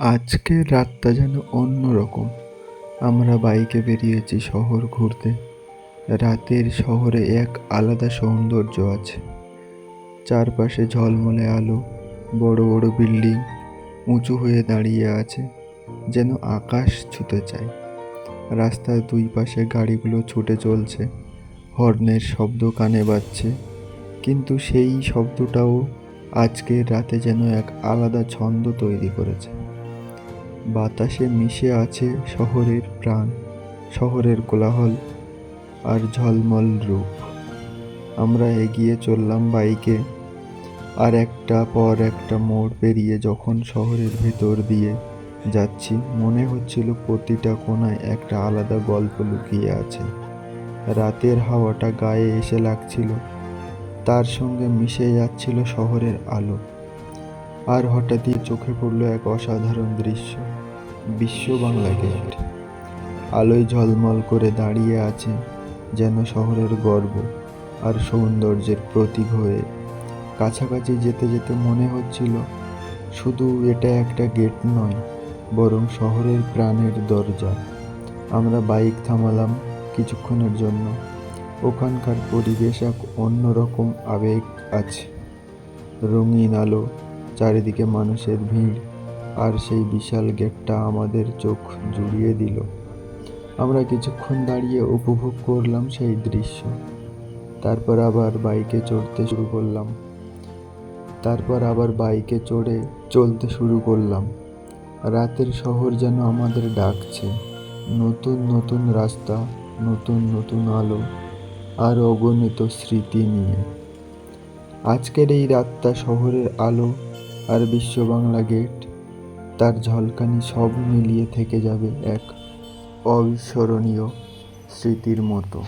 আজকের রাতটা যেন অন্য রকম আমরা বাইকে বেরিয়েছি শহর ঘুরতে। রাতের শহরে এক আলাদা সৌন্দর্য আছে। চারপাশে ঝলমলে আলো, বড় বড় বিল্ডিং উঁচু হয়ে দাঁড়িয়ে আছে, যেন আকাশ ছুতে চায়। রাস্তার দুই পাশে গাড়িগুলো ছুটে চলছে, হর্নের শব্দ কানে বাজছে, কিন্তু সেই শব্দটাও আজকের রাতে যেন এক আলাদা ছন্দ তৈরি করেছে। বাতাসে মিশে আছে শহরের প্রাণ, শহরের কোলাহল আর ঝলমল রূপ। আমরা এগিয়ে চললাম বাইকে, আর একটা পর একটা মোড় পেরিয়ে যখন শহরের ভেতর দিয়ে যাচ্ছি, মনে হচ্ছিল প্রতিটা কোণায় একটা আলাদা গল্প লুকিয়ে আছে। রাতের হাওয়াটা গায়ে এসে লাগছিল, তার সঙ্গে মিশে যাচ্ছিল শহরের আলো। আর হঠাৎই চোখে পড়ল এক অসাধারণ দৃশ্য। বিশ্ব বাংলা গেট আলোয় ঝলমল করে দাঁড়িয়ে আছে যেন শহরের গর্ব আর সৌন্দর্যের প্রতীক হয়ে। কাছাকাছি যেতে যেতে মনে হচ্ছিল, শুধু এটা একটা গেট নয়, বরং শহরের প্রাণের দরজা। আমরা বাইক থামালাম কিছুক্ষণের জন্য। ওখানকার পরিবেশ এক অন্যরকম আবেগ আছে। রঙিন আলো, চারিদিকে মানুষের ভিড়। আর সেই বিশাল গেটটা আমাদের চোখ জুড়িয়ে দিল। আমরা কিছুক্ষণ দাঁড়িয়ে উপভোগ করলাম সেই দৃশ্য। তারপর আবার বাইকে চড়তে শুরু করলাম। তারপর আবার বাইকে চড়ে চলতে শুরু করলাম। রাতের শহর যেন আমাদের ডাকছে। নতুন নতুন রাস্তা, নতুন নতুন আলো, আর অগণিত স্মৃতি নিয়ে। আজকের এই রাতটা শহরের আলো আর বিশ্ব বাংলা গেট তার ঝলকানি সব মিলিয়ে থেকে যাবে এক অবিস্মরণীয় স্মৃতির মতো।